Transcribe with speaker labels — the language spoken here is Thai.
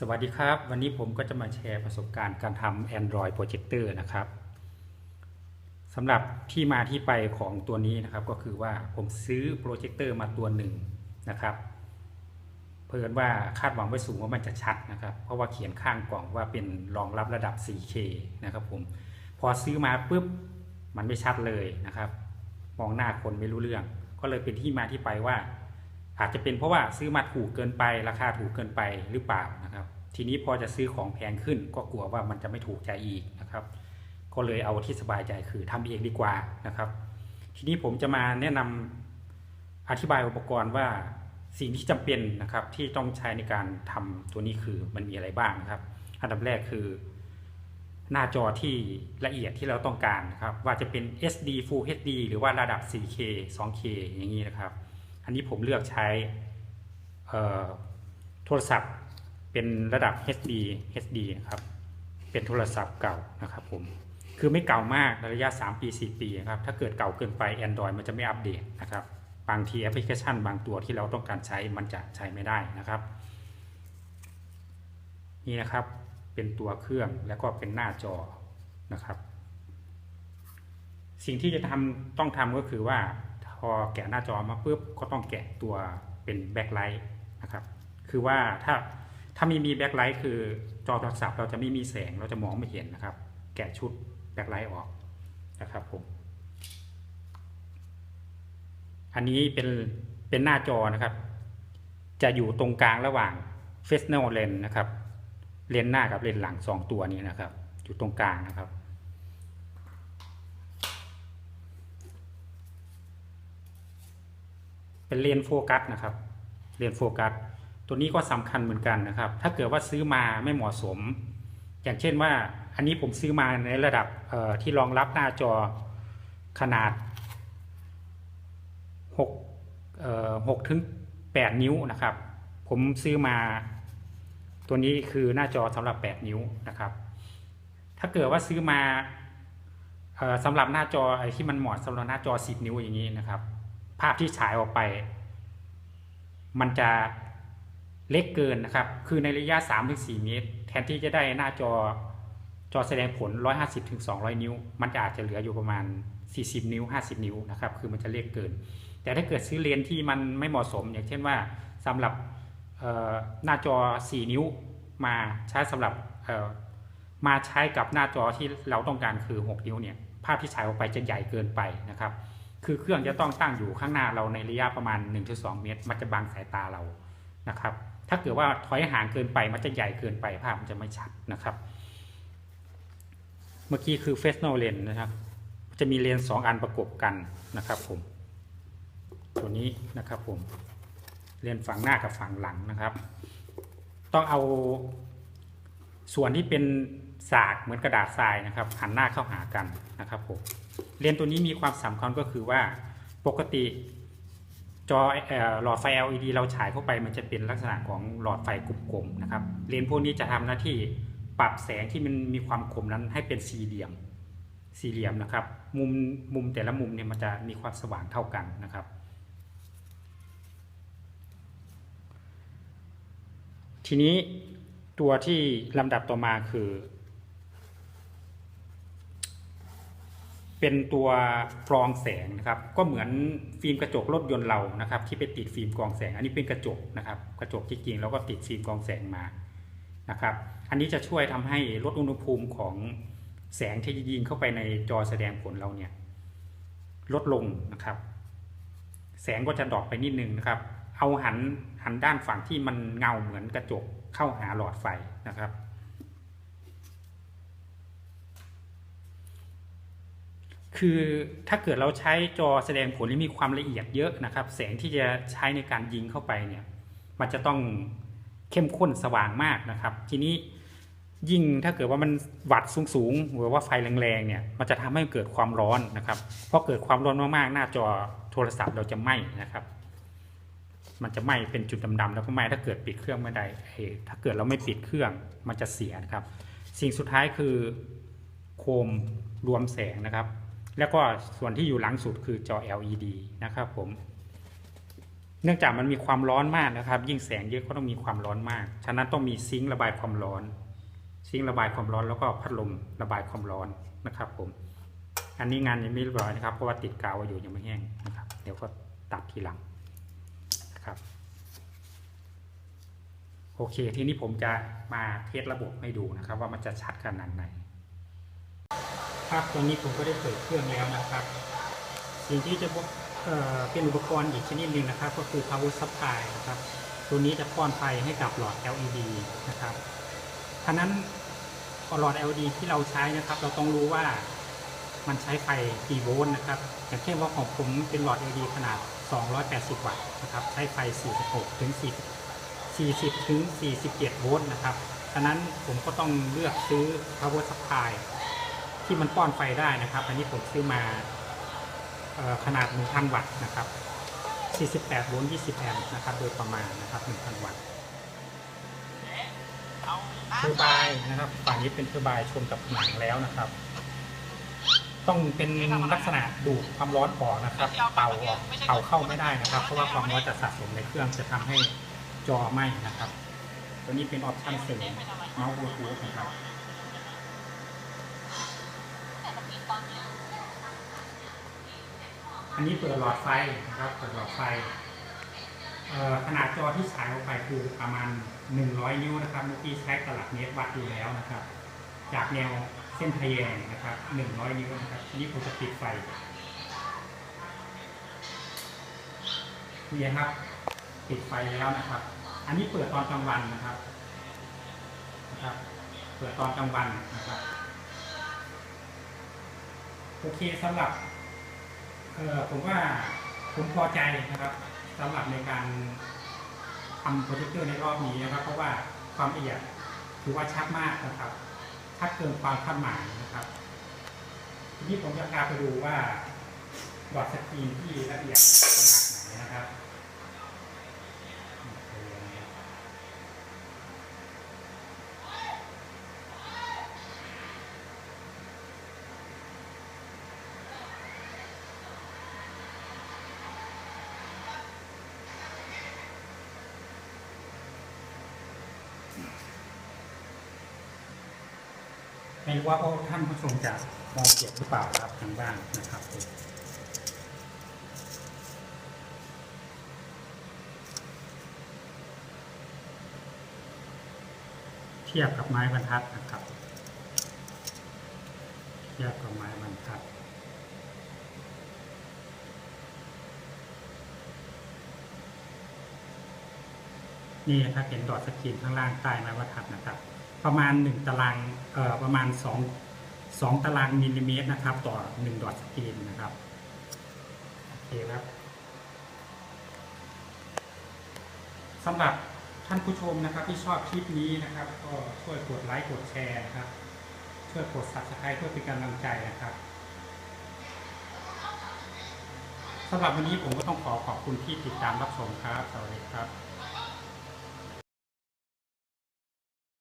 Speaker 1: สวัสดีครับ วันนี้ผมก็จะมาแชร์ประสบการณ์การทำ Android Projector นะครับสำหรับที่มาที่ไปของตัวนี้นะครับ ก็คือว่าผมซื้อโปรเจคเตอร์มาตัวหนึ่งนะครับ เพิ่นว่าคาดหวังไว้สูงว่ามันจะชัดนะครับ เพราะว่าเขียนข้างกล่องว่าเป็นรองรับระดับ 4K นะครับผมพอซื้อมาปุ๊บมันไม่ชัดเลยนะครับ มองหน้าคนไม่รู้เรื่อง ก็เลยเป็นที่มาที่ไปว่า อาจจะเป็นเพราะว่าซื้อมาถูกเกินไปราคาถูกเกินไปหรือเปล่านะครับ ทีนี้พอจะซื้อของแพงขึ้น ก็กลัวว่ามันจะไม่ถูกใจอีกนะครับ ก็เลยเอาที่สบายใจคือทำเองดีกว่านะครับ ทีนี้ผมจะมาแนะนำอธิบายอุปกรณ์ว่าสิ่งที่จำเป็นนะครับที่ต้องใช้ในการทำตัวนี้คือมันมีอะไรบ้างนะครับ อันดับแรกคือ หน้าจอที่ละเอียดที่เราต้องการนะครับ ว่าจะเป็น SD Full HD หรือว่าระดับ 4K 2K อย่างนี้นะครับ อันนี้ผมเลือกใช้โทรศัพท์เป็นระดับ HD HD นะครับ เป็นโทรศัพท์เก่านะครับผม คือไม่เก่ามากระยะ 3 ปี 4 ปีนะครับ ถ้าเกิดเก่าเกินไป Android มันจะไม่อัปเดตนะครับ บางทีแอปพลิเคชันบางตัวที่เราต้องการใช้มันจะใช้ไม่ได้นะครับ นี่นะครับ เป็นตัวเครื่องแล้วก็เป็นหน้าจอนะครับ สิ่งที่จะทำต้องทำก็คือว่า พอแกะหน้าจอมาปุ๊บก็ต้องแกะตัวเป็นแบ็คไลท์นะครับ คือว่าถ้าถ้าม่มีแบ็คไลท์คือจอโทรศัพท์เราจะไม่มีแสงเราจะมองไม่เห็นนะครับ แกะชุดแบ็คไลท์ออกนะครับผม อันนี้เป็นเป็นหน้าจอนะครับ จะอยู่ตรงกลางระหว่าง f e s n a l lens นะครับ เลนหน้ากับเลนหลังสองตัวนี้นะครับ อยู่ตรงกลางนะครับ เป็นเลนโฟกัสนะครับเลนโฟกัสตัวนี้ก็สำคัญเหมือนกันนะครับ ถ้าเกิดว่าซื้อมาไม่เหมาะสม อย่างเช่นว่าอันนี้ผมซื้อมาในระดับที่รองรับหน้าจอขนาด6เอ่อ6ถึง8นิ้วนะครับ ผมซื้อมาตัวนี้คือหน้าจอสำหรับ 8 นิ้วนะครับ ถ้าเกิดว่าซื้อมาสำหรับหน้าจอไอ้ที่มันเหมาะสำหรับหน้าจอ 10 นิ้วอย่างนี้นะครับ ภาพที่ฉายออกไป มันจะเล็กเกินนะครับ คือในระยะ 3-4 เมตร แทนที่จะได้หน้าจอจอแสดงผล 150-200 นิ้ว มันจะอาจจะเหลืออยู่ประมาณ 40 นิ้ว 50 นิ้วนะครับ คือมันจะเล็กเกิน แต่ถ้าเกิดซื้อเลนที่มันไม่เหมาะสม อย่างเช่นว่าสำหรับหน้าจอ 4 นิ้วมาใช้สำหรับมาใช้กับหน้าจอที่เราต้องการคือ 6 นิ้วเนี่ย ภาพที่ฉายออกไปจะใหญ่เกินไปนะครับ คือเครื่องจะต้องตั้งอยู่ข้างหน้าเราในระยะประมาณ 1-2 เมตร มันจะบังสายตาเรานะครับ ถ้าเกิดว่าถอยห่างเกินไปมันจะใหญ่เกินไปภาพมันจะไม่ชัดนะครับ เมื่อกี้คือ f e s n a l lens นะครับ จะมีเลนส์สองอันประกบกันนะครับผม ตัวนี้นะครับผม เลนส์ฝั่งหน้ากับฝั่งหลังนะครับ ต้องเอาส่วนที่เป็นสากเหมือนกระดาษทรายนะครับ หันหน้าเข้าหากันนะครับผม เลนส์ตัวนี้มีความสำคัญก็คือว่าปกติจอหลอดไฟ LED เราฉายเข้าไปมันจะเป็นลักษณะของหลอดไฟกลมๆนะครับ เลนส์พวกนี้จะทำหน้าที่ปรับแสงที่มันมีความคมนั้นให้เป็นสี่เหลี่ยม สี่เหลี่ยมนะครับ มุมมุมแต่ละมุมเนี่ยมันจะมีความสว่างเท่ากันนะครับ ทีนี้ตัวที่ลำดับต่อมาคือ เป็นตัวกรองแสงนะครับ ก็เหมือนฟิล์มกระจกรถยนต์เรานะครับ ที่ไปติดฟิล์มกรองแสง อันนี้เป็นกระจกนะครับ กระจกจริงๆแล้วก็ติดฟิล์มกรองแสงมานะครับ อันนี้จะช่วยทำให้ลดอุณหภูมิของแสงที่ยิงเข้าไปในจอแสดงผลเราเนี่ยลดลงนะครับ แสงก็จะดรอปไปนิดนึงนะครับ เอาหันหันด้านฝั่งที่มันเงาเหมือนกระจกเข้าหาหลอดไฟนะครับ คือถ้าเกิดเราใช้จอแสดงผลที่มีความละเอียดเยอะนะครับ แสงที่จะใช้ในการยิงเข้าไปเนี่ย มันจะต้องเข้มข้นสว่างมากนะครับ ทีนี้ยิ่งถ้าเกิดว่ามันวัดสูงๆหรือว่าไฟแรงๆเนี่ย มันจะทำให้เกิดความร้อนนะครับพอเกิดความร้อนมากๆหน้าจอโทรศัพท์เราจะไหม้นะครับ มันจะไหม้เป็นจุดดำๆแล้วก็ไหม้ถ้าเกิดปิดเครื่องไม่ได้ถ้าเกิดเราไม่ปิดเครื่องมันจะเสียนะครับ สิ่งสุดท้ายคือโคมรวมแสงนะครับ แล้วก็ส่วนที่อยู่หลังสุดคือจอ LED นะครับผม เนื่องจากมันมีความร้อนมากนะครับ ยิ่งแสงเยอะก็ต้องมีความร้อนมาก ฉะนั้นต้องมีซิงค์ระบายความร้อน ซิงค์ระบายความร้อนแล้วก็พัดลมระบายความร้อนนะครับผม อันนี้งานยังไม่เรียบร้อยนะครับ เพราะว่าติดกาวอยู่ยังไม่แห้งนะครับ เดี๋ยวก็ตัดทีหลังนะครับ โอเค ทีนี้ผมจะมาเทสระบบให้ดูนะครับ ว่ามันจะชัดขนาดไหน ครับตอนนี้ผมก็ได้เปิดเครื่องแล้วนะครับ สิ่งที่จะเเป็นอุปกรณ์อีกชนิดหนึ่งนะครับ ก็คือ power supply นะครับ ตัวนี้จะป้อนไฟให้กับหลอด LED นะครับฉะนั้นหลอด LED ที่เราใช้นะครับ เราต้องรู้ว่ามันใช้ไฟกี่โวลต์นะครับ อย่างเช่นว่าของผมเป็นหลอด LED ขนาด 280 วัตต์นะครับ ใช้ไฟ 46 ถึง 40 40 ถึง 47 โวลต์นะครับ ฉะนั้นผมก็ต้องเลือกซื้อ power supply ที่มันป้อนไฟได้นะครับ อันนี้ผมซื้อมาออขนาด 1,000 วัตต์นะครับ 48 โวลต์ 20 แอมป์นะครับ โดยประมาณนะครับ 1,000 วัตต์เทอร์บน์นะครับฝั่งนี้เป็นเทอร์บน์ชนกับผนังแล้วนะครับ ต้องเป็นลักษณะดูดความร้อนออกนะครับ เป่าออกเป่าเข้าไม่ได้นะครับ เพราะว่าความร้อนจะสะสมในเครื่องจะทำให้จอไหม้นะครับ ตัวนี้เป็นออปชั่นเสริมเมาส์บลูทูธนะครับ อันนี้เปิดหลอดไฟนะครับเปิดหลอดไฟขนาดจอที่ฉายออกไปคือประมาณ 100 นิ้วนะครับเมื่อกี้ใช้ตลับเมตรวัดดูแล้วนะครับ จากแนวเส้นทะแยงนะครับ 100 นิ้วนะครับทีนี้ผมจะปิดไฟนี่ครับปิดไฟแล้วนะครับ อันนี้เปิดตอนกลางวันนะครับนะครับ เปิดตอนกลางวันนะครับ โอเคสำหรับ ผมว่าผมพอใจนะครับสำหรับในการทำโปรเจคเตอร์ในรอบนี้นะครับ เพราะว่าความละเอียดถือว่าชัดมากนะครับชัดเกินความคาดหมายนะครับ ทีนี้ผมจะพาไปดูว่าบอดสกรีนที่ละเอียดขนาดไหนนะครับ ไม่รู้ว่าพวกท่านผู้ชมจะมองเห็นหรือเปล่าครับทางบ้านนะครับเทียบกับไม้บรรทัดนะครับ เทียบกับไม้บรรทัด นี่นะครับเห็นดอทสกรีนข้างล่างใต้ไม้บรรทัดนะครับ ประมาณ 1 ตารางประมาณ 2 2 ตารางมิลลิเมตรนะครับ ต่อ 1 ดอทสกรีนนะครับโอเคครับสำหรับท่านผู้ชมนะครับที่ชอบคลิปนี้นะครับ ก็ช่วยกดไลค์กดแชร์นะครับ ช่วยกด subscribe เพื่อเป็นกำลังใจนะครับสำหรับวันนี้ผมก็ต้องขอขอบคุณที่ติดตามรับชมครับ สวัสดีครับ